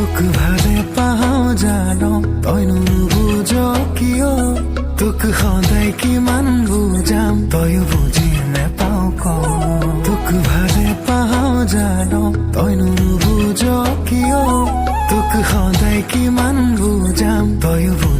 তোক ভালে পাওঁ জানো তইনো নুবুজ কিয়? তোক সদায় কিমান বুজাম তয়ো বুজি নেপাওঁ ক তোক ভালে পাওঁ জানো তইনো নুবুজ কিয়? তোক সদায় কিমান বুজাম তয়ো বুজি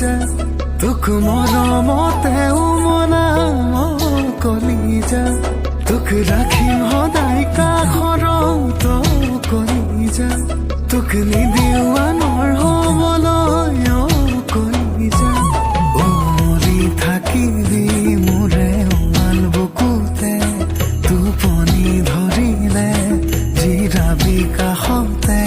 বহনা তোক মৰমতে উমলাম কলিজা। তোক ৰাখিম সদায় কাষৰ কলিজা। তোক নিদিওঁ আনৰ হ'বলৈ অ কলিজা উমলি থাকিবি মোৰে উমাল বুকুতে টোপনি ধৰিলে জিৰাবি কাষতে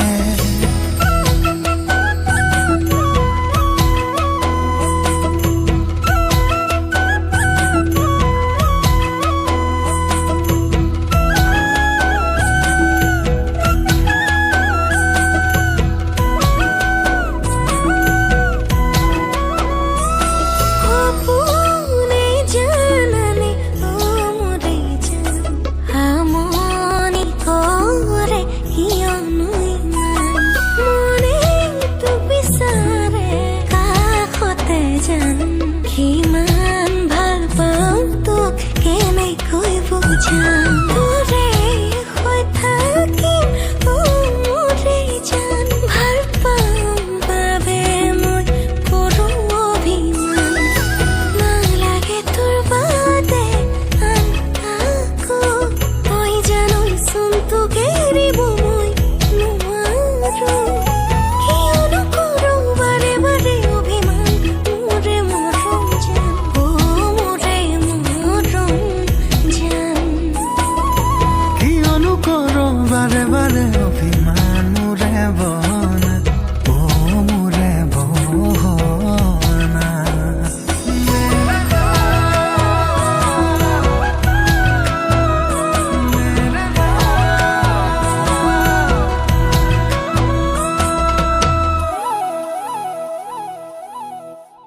কিমান